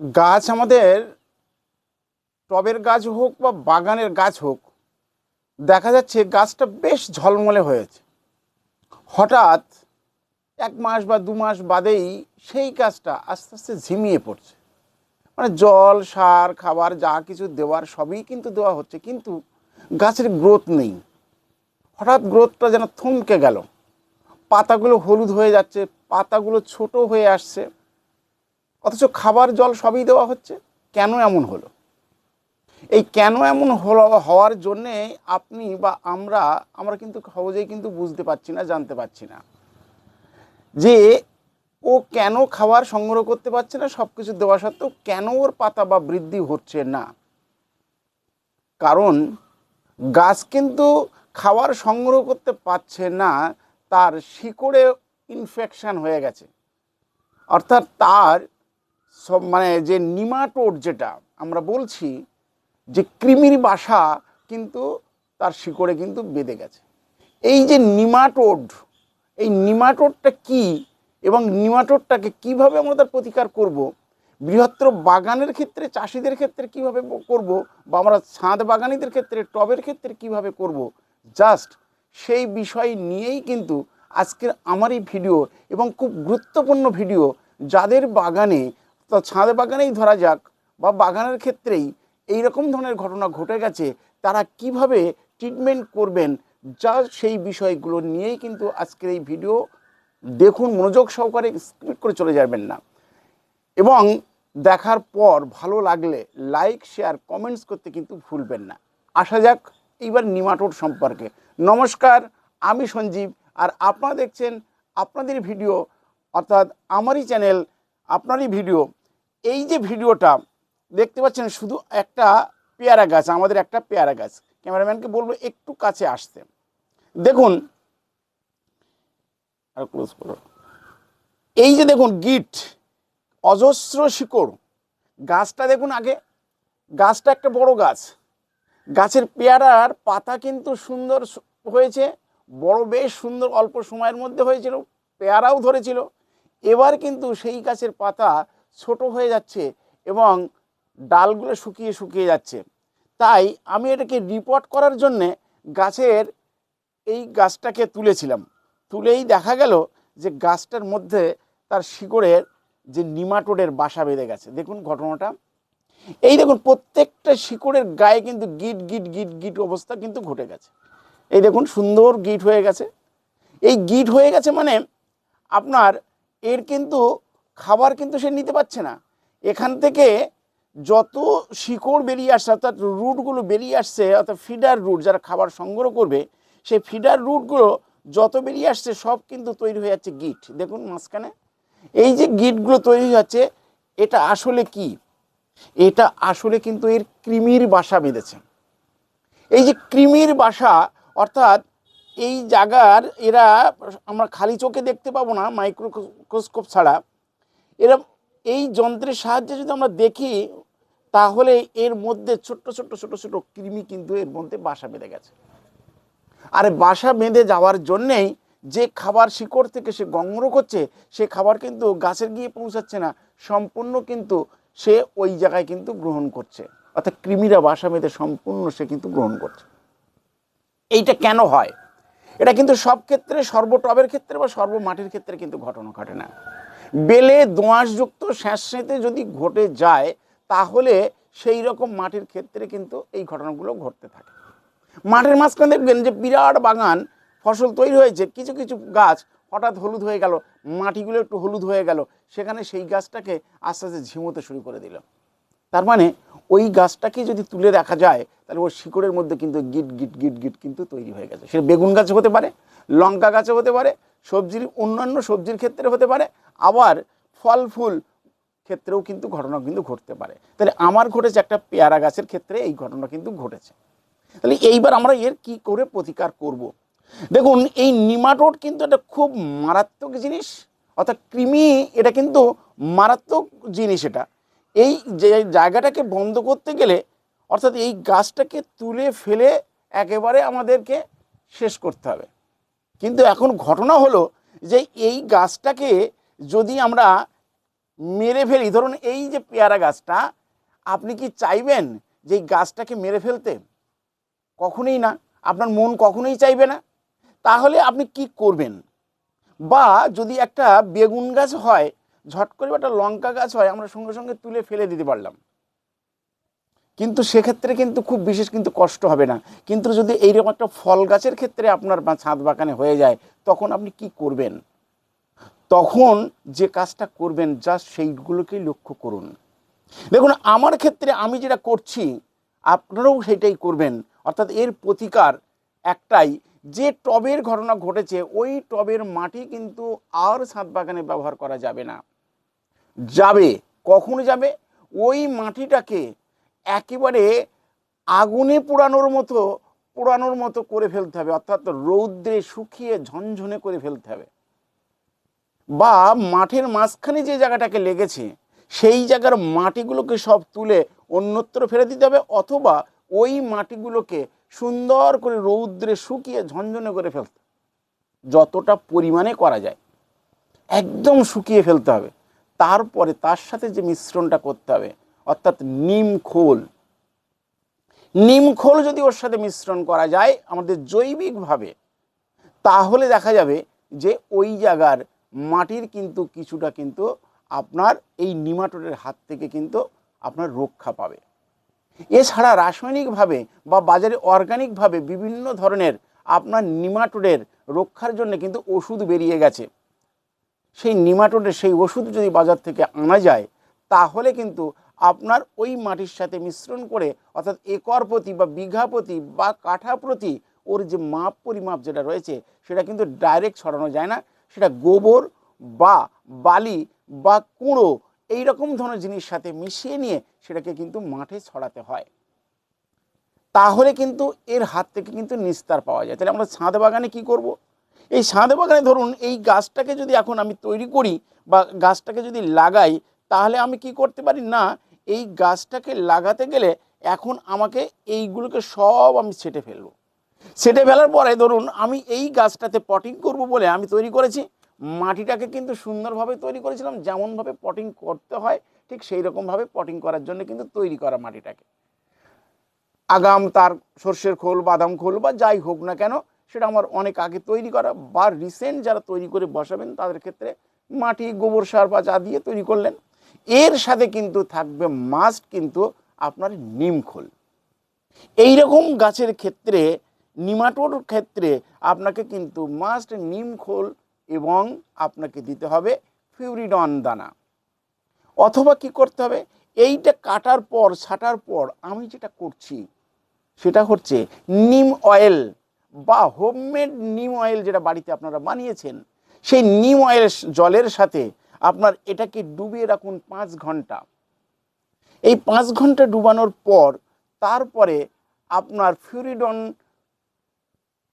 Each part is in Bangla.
গাছ আমাদের, টবের গাছ হোক বা বাগানের গাছ হোক, দেখা যাচ্ছে গাছটা বেশ ঝলমলে হয়েছে। হঠাৎ এক মাস বা দু মাস বাদেই সেই গাছটা আস্তে আস্তে ঝিমিয়ে পড়ছে। মানে জল, সার, খাবার, যা কিছু দেওয়ার সবই কিন্তু দেওয়া হচ্ছে, কিন্তু গাছের গ্রোথ নেই। হঠাৎ গ্রোথটা যেন থমকে গেল। পাতাগুলো হলুদ হয়ে যাচ্ছে, পাতাগুলো ছোট হয়ে আসছে। অথচ খাবার, জল সবই দেওয়া হচ্ছে। কেন এমন হলো? এই কেন এমন হলো হওয়ার জন্যে আপনি বা আমরা আমরা কিন্তু সহজেই কিন্তু বুঝতে পারছি না, জানতে পারছি না। যে ও কেন খাবার সংগ্রহ করতে পারছে না সব কিছু দেওয়া সত্ত্বেও কেন ওর পাতা বা বৃদ্ধি হচ্ছে না? কারণ গাছ কিন্তু খাবার সংগ্রহ করতে পারছে না, তার শিকড়ে ইনফেকশান হয়ে গেছে। অর্থাৎ তার সব মানে যে নিমাটোড যেটা আমরা বলছি যে কৃমির বাসা কিন্তু তার শিকড়ে কিন্তু বেঁধে গেছে। এই যে নিমাটোড, এই নিমাটোডটা কি এবং নিমাটোডটাকে কীভাবে আমরা তার প্রতিকার করব? বৃহত্তর বাগানের ক্ষেত্রে, চাষিদের ক্ষেত্রে কীভাবে করব বা আমরা ছাদ বাগানিদের ক্ষেত্রে, টবের ক্ষেত্রে কীভাবে করব? জাস্ট সেই বিষয় নিয়েই কিন্তু আজকের আমার এই ভিডিও এবং খুব গুরুত্বপূর্ণ ভিডিও যাদের বাগানে তা ছাদ বাগানেই ধরা যাক বা বাগানের ক্ষেত্রেই এই রকম ধরনের ঘটনা ঘটে গেছে, তারা কীভাবে ট্রিটমেন্ট করবেন, যা সেই বিষয়গুলো নিয়েই কিন্তু আজকের এই ভিডিও দেখুন, মনোযোগ সহকারে স্ক্রিপ্ট করে চলে যাবেন না। এবং দেখার পর ভালো লাগলে লাইক শেয়ার কমেন্টস করতে কিন্তু ভুলবেন না। আসা যাক এইবার নিমাটোর সম্পর্কে। নমস্কার, আমি সঞ্জীব আর আপনারা দেখছেন আপনাদের ভিডিও অর্থাৎ আমারই চ্যানেল আপনারই ভিডিও এই যে ভিডিওটা, দেখতে পাচ্ছেন শুধু একটা পেয়ারা গাছ, আমাদের একটা পেয়ারা গাছ। ক্যামেরাম্যানকে বলব একটু কাছে আসতে। দেখুন, আর ক্লোজ এই যে দেখুন, গিট, অজস্র শিকড়। গাছটা দেখুন আগে। গাছটা একটা বড় গাছ। গাছের পেয়ারার পাতা কিন্তু সুন্দর হয়েছে। বড় বেশ সুন্দর অল্প সময়ের মধ্যে হয়েছিল। পেয়ারাও ধরেছিল। এবার কিন্তু সেই গাছের পাতা ছোট হয়ে যাচ্ছে এবং ডালগুলো শুকিয়ে শুকিয়ে যাচ্ছে। তাই আমি এটাকে রিপোর্ট করার জন্যে গাছের এই গাছটাকে তুলেছিলাম। তুলেই দেখা গেল যে গাছটার মধ্যে তার শিকড়ের যে নিমাটোডের বাসা বেঁধে গেছে। দেখুন ঘটনাটা। এই দেখুন, প্রত্যেকটা শিকড়ের গায়ে কিন্তু গিট গিট গিট গিট অবস্থা কিন্তু ঘটে গেছে। এই দেখুন, সুন্দর গিট হয়ে গেছে। এই গিট হয়ে গেছে মানে আপনার এর কিন্তু খাবার কিন্তু সে নিতে পারছে না। এখান থেকে যত শিকড় বেরিয়ে আসছে, অর্থাৎ রুটগুলো বেরিয়ে আসছে, অর্থাৎ ফিডার রুট যারা খাবার সংগ্রহ করবে, সেই ফিডার রুটগুলো যত বেরিয়ে আসছে, সব কিন্তু তৈরি হয়ে যাচ্ছে গিট। দেখুন মাঝখানে। এই যে গিটগুলো তৈরি হয়ে যাচ্ছে, এটা আসলে কি? এটা আসলে কিন্তু এর কৃমির বাসা বেঁধেছে। এই যে কৃমির বাসা, অর্থাৎ এই জায়গার, এরা আমরা খালি চোখে দেখতে পাবো না, মাইক্রোস্কোপ ছাড়া। এরা এই যন্ত্রের সাহায্যে যদি আমরা দেখি, তাহলে এর মধ্যে ছোট্ট ছোট্ট ছোট ছোট কৃমি কিন্তু এর মধ্যে বাসা বেঁধে গেছে। আর বাসা বেঁধে যাওয়ার জন্যেই যে খাবার শিকড় থেকে সে গঙ্গর করছে সে খাবার কিন্তু গাছের গিয়ে পৌঁছাচ্ছে না। সম্পূর্ণ কিন্তু সে ওই জায়গায় কিন্তু গ্রহণ করছে। অর্থাৎ কৃমিরা বাসা বেঁধে সম্পূর্ণ সে কিন্তু গ্রহণ করছে। এইটা কেন হয়? এটা কিন্তু সব ক্ষেত্রে সর্বটবের ক্ষেত্রে বা সর্বমাটির ক্ষেত্রে কিন্তু ঘটনা ঘটে না। বেলে দোঁয়াশযুক্ত স্যাঁতস্যাঁতে যদি ঘটে যায়, তাহলে সেই রকম মাটির ক্ষেত্রে কিন্তু এই ঘটনাগুলো ঘটতে থাকে। মাঠের মাঝখানে দেখবেন যে বিরাট বাগান, ফসল তৈরি হয়েছে, কিছু কিছু গাছ হঠাৎ হলুদ হয়ে গেল, মাটিগুলো একটু হলুদ হয়ে গেল, সেখানে সেই গাছটাকে আস্তে আস্তে ঝিমোতে শুরু করে দিল। তার মানে ওই গাছটাকে যদি তুলে দেখা যায়, তাহলে ওর শিকড়ের মধ্যে কিন্তু গিট গিট গিট গিট কিন্তু তৈরি হয়ে গেছে। সে বেগুন গাছ হতে পারে, লঙ্কা গাছে হতে পারে, সবজির অন্যান্য সবজির ক্ষেত্রে হতে পারে আবার ফল ফুল ক্ষেত্রেও কিন্তু ঘটনা কিন্তু ঘটতে পারে। তাহলে আমার ঘটেছে একটা পেয়ারা গাছের ক্ষেত্রে এই ঘটনা কিন্তু ঘটেছে। তাহলে এইবার আমরা এর কি করে প্রতিকার করব। দেখুন, এই নিমাটোড কিন্তু একটা খুব মারাত্মক জিনিস, অর্থাৎ কৃমি এটা কিন্তু মারাত্মক জিনিস এটা। এই যে জায়গাটাকে বন্ধ করতে গেলে, অর্থাৎ এই গাছটাকে তুলে ফেলে একেবারে আমাদেরকে শেষ করতে হবে। কিন্তু এখন ঘটনা হলো যে এই গাছটাকে যদি আমরা মেরে ফেলি, ধরুন এই যে পেয়ারা গাছটা, আপনি কি চাইবেন যে এই গাছটাকে মেরে ফেলতে? কখনোই না। আপনার মন কখনোই চাইবে না। তাহলে আপনি কি করবেন? বা যদি একটা বেগুন গাছ হয়, ঝট করে একটা লঙ্কা গাছ হয়, আমরা সঙ্গে সঙ্গে তুলে ফেলে দিতে পারলাম। কিন্তু সেক্ষেত্রে কিন্তু খুব বিশেষ কিন্তু কষ্ট হবে না। কিন্তু যদি এইরকম একটা ফল গাছের ক্ষেত্রে আপনার ছাদ বাগানে হয়ে যায়, তখন আপনি কি করবেন? তখন যে কাজটা করবেন জাস্ট সেইগুলোকেই লক্ষ্য করুন। দেখুন, আমার ক্ষেত্রে আমি যেটা করছি, আপনারাও সেটাই করবেন। অর্থাৎ এর প্রতিকার একটাই, যে টবের ঘটনা ঘটেছে, ওই টবের মাটি কিন্তু আর ছাদ বাগানে ব্যবহার করা যাবে না। যাবে, কখন যাবে, ওই মাটিটাকে একেবারে আগুনে পোড়ানোর মতো পোড়ানোর মতো করে ফেলতে হবে। অর্থাৎ রৌদ্রে শুকিয়ে ঝনঝনে করে ফেলতে হবে। বা মাঠের মাঝখানে যে জায়গাটাকে লেগেছে, সেই জায়গার মাটিগুলোকে সব তুলে অন্যত্র ফেলে দিতে হবে অথবা ওই মাটিগুলোকে সুন্দর করে রৌদ্রে শুকিয়ে ঝনঝনে করে ফেলতে যতটা পরিমাণে করা যায়, একদম শুকিয়ে ফেলতে হবে। তারপরে তার সাথে যে মিশ্রণটা করতে হবে, অর্থাৎ নিম খোল। নিম খোল যদি ওর সাথে মিশ্রণ করা যায় আমাদের জৈবিকভাবে, তাহলে দেখা যাবে যে ওই জায়গার মাটির কিন্তু কিছুটা কিন্তু আপনার এই নিমাটোডের হাত থেকে কিন্তু আপনার রক্ষা পাবে। এছাড়া রাসায়নিকভাবে বা বাজারে অর্গানিকভাবে বিভিন্ন ধরনের আপনার নিমাটোডের রক্ষার জন্য কিন্তু ওষুধ বেরিয়ে গেছে। সেই নিমাটোডের সেই ওষুধ যদি বাজার থেকে আনা যায়, তাহলে কিন্তু আপনার ওই মাটির সাথে মিশ্রণ করে, অর্থাৎ একর প্রতি বা বিঘা প্রতি বা কাঠা প্রতি ওর যে মাপ পরিমাপ যেটা রয়েছে, সেটা কিন্তু ডাইরেক্ট ছড়ানো যায় না। সেটা গোবর বা বালি বা কুঁড়ো এই রকম ধরনের জিনিস সাথে মিশিয়ে নিয়ে সেটাকে কিন্তু মাঠে ছড়াতে হয়। তাহলে কিন্তু এর হাত থেকে কিন্তু নিস্তার পাওয়া যায়। তাহলে আমরা ছাদ বাগানে কি করব। এই ছাদ বাগানে ধরুন এই গাছটাকে যদি এখন আমি তৈরি করি বা গাছটাকে যদি লাগাই, তাহলে আমি কি করতে পারি? না, এই গাছটাকে লাগাতে গেলে এখন আমাকে এইগুলোকে সব আমি ছেটে ফেলব। ছেটে ফেলার পরে ধরুন আমি এই গাছটাতে পটিং করব বলে আমি তৈরি করেছি, মাটিটাকে কিন্তু সুন্দরভাবে তৈরি করেছিলাম, যেমনভাবে পটিং করতে হয়, ঠিক সেই রকমভাবে পটিং করার জন্য কিন্তু তৈরি করা মাটিটাকে। আগাম তার সর্ষের খোল, বাদাম খোল বা যাই হোক না কেন, সেটা আমার অনেক আগে তৈরি করা বা রিসেন্ট যারা তৈরি করে বসাবেন, তাদের ক্ষেত্রে মাটি, গোবর সার বা যা দিয়ে তৈরি করলেন, এর সাথে কিন্তু থাকবে মাস্ট কিন্তু আপনার নিম খোল। এইরকম গাছের ক্ষেত্রে নিমাটোর ক্ষেত্রে আপনাকে কিন্তু মাস্ট নিম খোল এবং আপনাকে দিতে হবে ফিউরিডন দানা। অথবা কি করতে হবে? এইটা কাটার পর, ছাটার পর আমি যেটা করছি, সেটা হচ্ছে নিম অয়েল বা হোমমেড নিম অয়েল যেটা বাড়িতে আপনারা বানিয়েছেন, সেই নিম অয়েল জলের সাথে আপনার এটাকে ডুবিয়ে রাখুন পাঁচ ঘণ্টা। এই পাঁচ ঘণ্টা ডুবানোর পর, তারপরে আপনার ফিউরিডন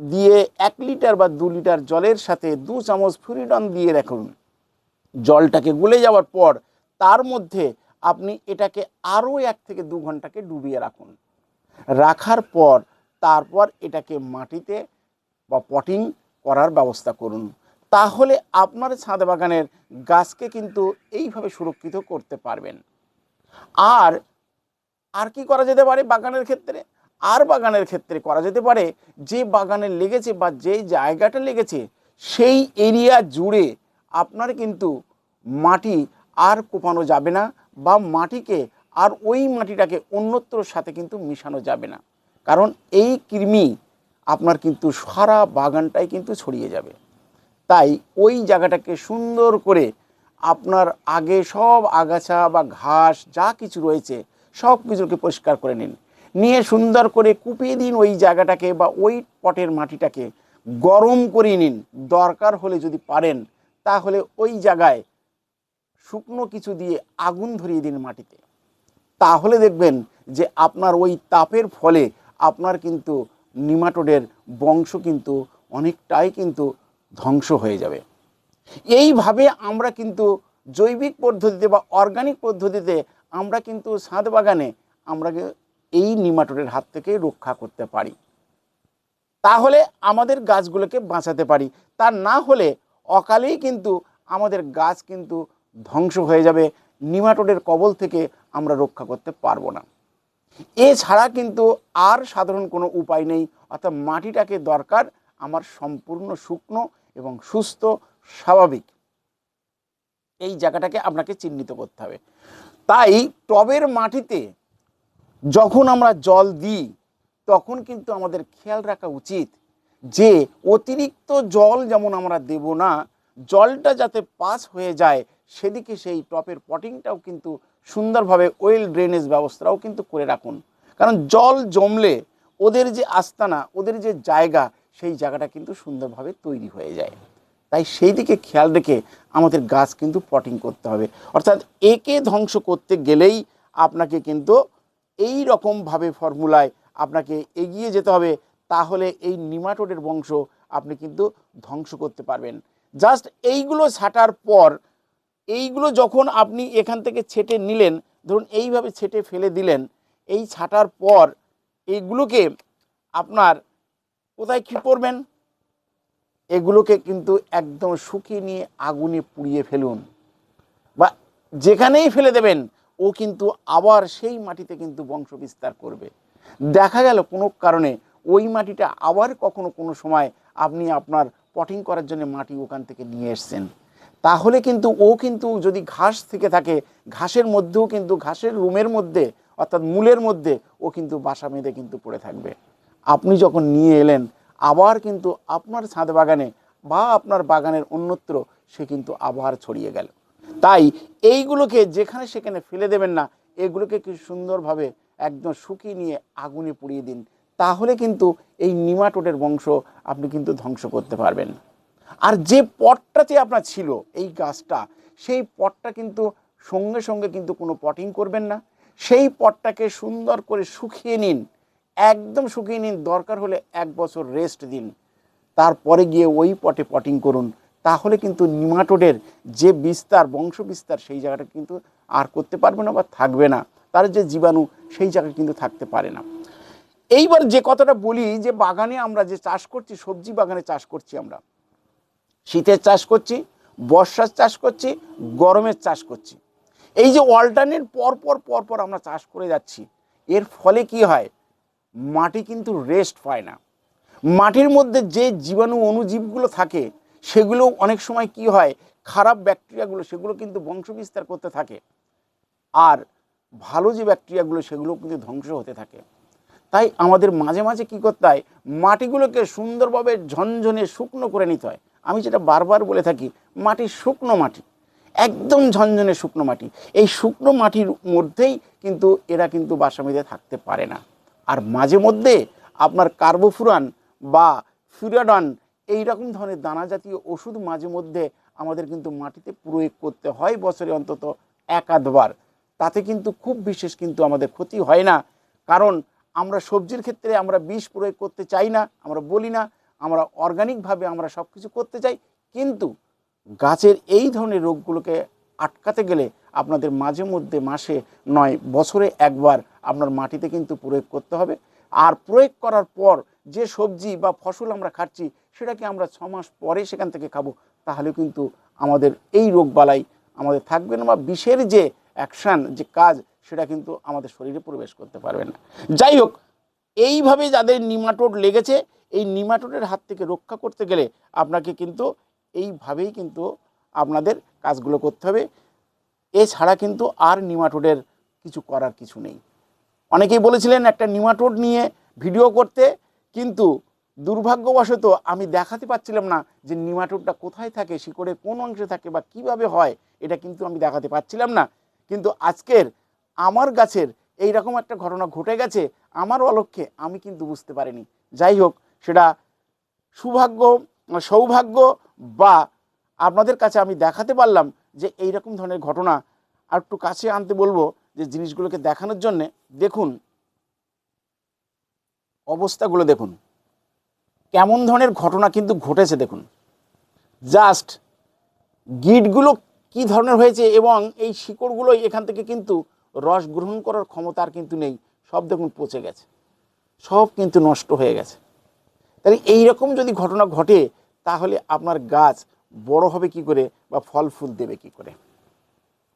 দিয়ে এক লিটার বা দু লিটার জলের সাথে দু চামচ ফিউরিডন দিয়ে রাখুন। জলটাকে গলে যাওয়ার পর তার মধ্যে আপনি এটাকে আরও এক থেকে দু ঘন্টাকে ডুবিয়ে রাখুন। রাখার পর তারপর এটাকে মাটিতে বা পটিং করার ব্যবস্থা করুন। তাহলে আপনার ছাদ বাগানের গাছকে কিন্তু এইভাবে সুরক্ষিত করতে পারবেন। আর আর কি করা যেতে পারে বাগানের ক্ষেত্রে? আর বাগানের ক্ষেত্রে করা যেতে পারে। যে বাগানে লেগেছে বা যে জায়গাটা লেগেছে, সেই এরিয়া জুড়ে আপনার কিন্তু মাটি আর কোপানো যাবে না বা মাটিকে আর ওই মাটিটাকে অন্যত্রর সাথে কিন্তু মিশানো যাবে না। কারণ এই কৃমি আপনার কিন্তু সারা বাগানটাই কিন্তু ছড়িয়ে যাবে। তাই ওই জায়গাটাকে সুন্দর করে আপনার আগে সব আগাছা বা ঘাস যা কিছু রয়েছে, সব কিছুকে পরিষ্কার করে নিন। নিয়ে সুন্দর করে কুপিয়ে দিন ওই জায়গাটাকে বা ওই পটের মাটিটাকে। গরম করে নিন। দরকার হলে যদি পারেন, তাহলে ওই জায়গায় শুকনো কিছু দিয়ে আগুন ধরিয়ে দিন মাটিতে। তাহলে দেখবেন যে আপনার ওই তাপের ফলে আপনার কিন্তু নিমাটোডের বংশ কিন্তু অনেকটাই কিন্তু ধ্বংস হয়ে যাবে। এইভাবে আমরা কিন্তু জৈবিক পদ্ধতিতে বা অর্গানিক পদ্ধতিতে আমরা কিন্তু ছাদ বাগানে আমরা এই নিমাটোডের হাত থেকে রক্ষা করতে পারি। তাহলে আমাদের গাছগুলোকে বাঁচাতে পারি। তা না হলে অকালেই কিন্তু আমাদের গাছ কিন্তু ধ্বংস হয়ে যাবে। নিমাটোডের কবল থেকে আমরা রক্ষা করতে পারব না। এছাড়া কিন্তু আর সাধারণ কোনো উপায় নেই। অর্থাৎ মাটিটাকে দরকার আমার সম্পূর্ণ শুকনো এবং সুস্থ, স্বাভাবিক। এই জায়গাটাকে আপনাকে চিহ্নিত করতে হবে। তাই টবের মাটিতে যখন আমরা জল দিই, তখন কিন্তু আমাদের খেয়াল রাখা উচিত যে অতিরিক্ত জল যেমন আমরা দেব না, জলটা যাতে পাস হয়ে যায় সেদিকে সেই টপের পটিংটাও কিন্তু সুন্দরভাবে ওয়েল ড্রেনেজ ব্যবস্থাও কিন্তু করে রাখুন। কারণ জল জমলে ওদের যে আস্তানা, ওদের যে জায়গা, সেই জায়গাটা কিন্তু সুন্দরভাবে তৈরি হয়ে যায়। তাই সেই দিকে খেয়াল রেখে আমাদের গাছ কিন্তু পটিং করতে হবে। অর্থাৎ একে ধ্বংস করতে গেলেই আপনাকে কিন্তু এই রকমভাবে ফর্মুলায় আপনাকে এগিয়ে যেতে হবে, তাহলে এই নিমাটোডের বংশ আপনি কিন্তু ধ্বংস করতে পারবেন। জাস্ট এইগুলো ছাটার পর, এইগুলো যখন আপনি এখান থেকে ছেটে নিলেন, ধরুন এইভাবে ছেটে ফেলে দিলেন, এই ছাটার পর এইগুলোকে আপনার কোথায় কী করবেন? এগুলোকে কিন্তু একদম শুকিয়ে নিয়ে আগুনে পুড়িয়ে ফেলুন। বা যেখানেই ফেলে দেবেন ও কিন্তু আবার সেই মাটিতে কিন্তু বংশ বিস্তার করবে। দেখা গেল কোনো কারণে ওই মাটিটা আবার কখনো কোনো সময় আপনি আপনার পটিং করার জন্য মাটি ওখান থেকে নিয়ে এসছেন। তাহলে কিন্তু ও কিন্তু যদি ঘাস থেকে থাকে, ঘাসের মধ্যেও কিন্তু, ঘাসের রুমের মধ্যে, অর্থাৎ মূলের মধ্যে ও কিন্তু বাসা বেঁধে কিন্তু পড়ে থাকবে। আপনি যখন নিয়ে এলেন, আবার কিন্তু আপনার ছাদ বাগানে বা আপনার বাগানের অন্যত্র সে কিন্তু আবার ছড়িয়ে গেল। তাই এইগুলোকে যেখানে সেখানে ফেলে দেবেন না, এগুলোকে কি সুন্দরভাবে একদম শুকিয়ে নিয়ে আগুনে পুড়িয়ে দিন। তাহলে কিন্তু এই নিমাটোডের বংশ আপনি কিন্তু ধ্বংস করতে পারবেন। আর যে পটটাতে আপনার ছিল এই গাছটা, সেই পটটা কিন্তু সঙ্গে সঙ্গে কিন্তু কোনো পটিং করবেন না। সেই পটটাকে সুন্দর করে শুকিয়ে নিন, একদম শুকিয়ে নিন, দরকার হলে এক বছর রেস্ট দিন। তারপরে গিয়ে ওই পটে পটিং করুন। তাহলে কিন্তু নিমাটোডের যে বিস্তার বংশ বিস্তার সেই জায়গাটা কিন্তু আর করতে পারবে না বা থাকবে না। তার যে জীবাণু, সেই জায়গায় কিন্তু থাকতে পারে না। এইবার যে কথাটা বলি, যে বাগানে আমরা যে চাষ করছি, সবজি বাগানে চাষ করছি আমরা, শীতের চাষ করছি, বর্ষার চাষ করছি, গরমের চাষ করছি। এই যে অল্টারনেট পর পরপর পর পর আমরা চাষ করে যাচ্ছি, এর ফলে কি হয়? মাটি কিন্তু রেস্ট পায় না। মাটির মধ্যে যে জীবাণু অণুজীবগুলো থাকে সেগুলো অনেক সময় কি হয়, খারাপ ব্যাকটেরিয়াগুলো সেগুলো কিন্তু বংশ বিস্তার করতে থাকে। আর ভালো যে ব্যাকটেরিয়াগুলো সেগুলো কিন্তু ধ্বংস হতে থাকে। তাই আমাদের মাঝে মাঝে কী করতে হয়, মাটিগুলোকে সুন্দরভাবে ঝনঝনে শুকনো করে নিতে হয়। আমি যেটা বারবার বলে থাকি, মাটি শুকনো মাটি, একদম ঝনঝনে শুকনো মাটি। এই শুকনো মাটির মধ্যেই কিন্তু এরা কিন্তু বাসা বেঁধে থাকতে পারে না। আর মাঝে মধ্যে আপনার কার্বোফুরান বা ফিউরাডন এই রকম ধরনের দানা জাতীয় ওষুধ মাঝে মধ্যে আমাদের কিন্তু মাটিতে প্রয়োগ করতে হয় বছরে অন্তত এক আধবার তাতে কিন্তু খুব বিশেষ কিন্তু আমাদের ক্ষতি হয় না। কারণ আমরা সবজির ক্ষেত্রে আমরা বিষ প্রয়োগ করতে চাই না, আমরা বলি না, আমরা অর্গানিকভাবে আমরা সব কিছু করতে চাই। কিন্তু গাছের এই ধরনের রোগগুলোকে আটকাতে গেলে আপনাদের মাঝে মধ্যে মাসে নয়, বছরে একবার আপনার মাটিতে কিন্তু প্রয়োগ করতে হবে। আর প্রয়োগ করার পর যে সবজি বা ফসল আমরা খাচ্ছি সেটাকে আমরা ছ মাস পরে সেখান থেকে খাব, তাহলে কিন্তু আমাদের এই রোগবালাই আমাদের থাকবে না বা বিষের যে অ্যাকশান যে কাজ, সেটা কিন্তু আমাদের শরীরে প্রবেশ করতে পারবে না। যাই হোক, এইভাবে যাদের নিমাটোড লেগেছে, এই নিমাটোডের হাত থেকে রক্ষা করতে গেলে আপনাকে কিন্তু এইভাবেই কিন্তু আপনাদের কাজগুলো করতে হবে। এছাড়া কিন্তু আর নিমাটোডের কিছু করার কিছু নেই। অনেকেই বলেছিলেন একটা নিমাটোড নিয়ে ভিডিও করতে, কিন্তু দুর্ভাগ্যবশত আমি দেখাতে পাচ্ছিলাম না যে নিমাটোডটা কোথায় থাকে, শিকড়ে কোন অংশে থাকে বা কীভাবে হয়, এটা কিন্তু আমি দেখাতে পাচ্ছিলাম না। কিন্তু আজকের আমার গাছের এই রকম একটা ঘটনা ঘটে গেছে, আমার অলক্ষ্যে আমি কিন্তু বুঝতে পারিনি। যাই হোক, সেটা সুভাগ্য, সৌভাগ্য বা আপনাদের কাছে আমি দেখাতে পারলাম যে এই রকম ধরনের ঘটনা আর একটু কাছে আনতে বলব যে জিনিসগুলোকে দেখানোর জন্যে দেখুন, অবস্থাগুলো দেখুন। কেমন ধরনের ঘটনা কিন্তু ঘটেছে দেখুন। জাস্ট গিটগুলো কি ধরনের হয়েছে এবং এই শিকড়গুলো এখান থেকে কিন্তু রস গ্রহণ করার ক্ষমতা আর কিন্তু নেই, সব দেখুন পচে গেছে, সব কিন্তু নষ্ট হয়ে গেছে। তাহলে এই রকম যদি ঘটনা ঘটে, তাহলে আপনার গাছ বড় হবে কি করে বা ফল ফুল দেবে কি করে?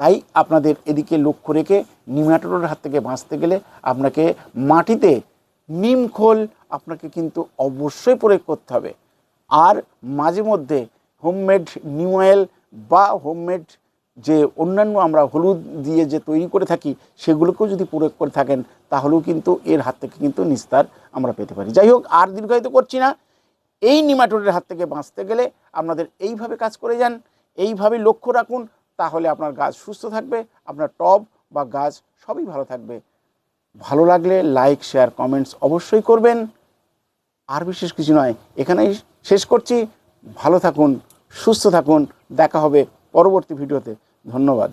তাই আপনাদের এদিকে লক্ষ্য রেখে নিমাটোডের হাত থেকে বাঁচতে গেলে আপনাকে মাটিতে নিম খোল আপনাকে কিন্তু অবশ্যই প্রয়োগ করতে হবে। আর মাঝে মধ্যে হোমমেড নিউ অয়েল বা হোমমেড যে অন্যান্য আমরা হলুদ দিয়ে যে তৈরি করে থাকি, সেগুলোকেও যদি প্রয়োগ করে থাকেন, তাহলেও কিন্তু এর হাত থেকে কিন্তু নিস্তার আমরা পেতে পারি। যাই হোক, আর দীর্ঘায়িত করছি না। এই নিমাটোডের হাত থেকে বাঁচতে গেলে আপনাদের এইভাবে কাজ করে যান, এইভাবে লক্ষ্য রাখুন, তাহলে আপনার গাছ সুস্থ থাকবে, আপনার টব বা গাছ সবই ভালো থাকবে। ভালো লাগলে লাইক শেয়ার কমেন্টস অবশ্যই করবেন। আর বিশেষ কিছু নয়, এখানেই শেষ করছি। ভালো থাকুন, সুস্থ থাকুন। দেখা হবে পরবর্তী ভিডিওতে। ধন্যবাদ।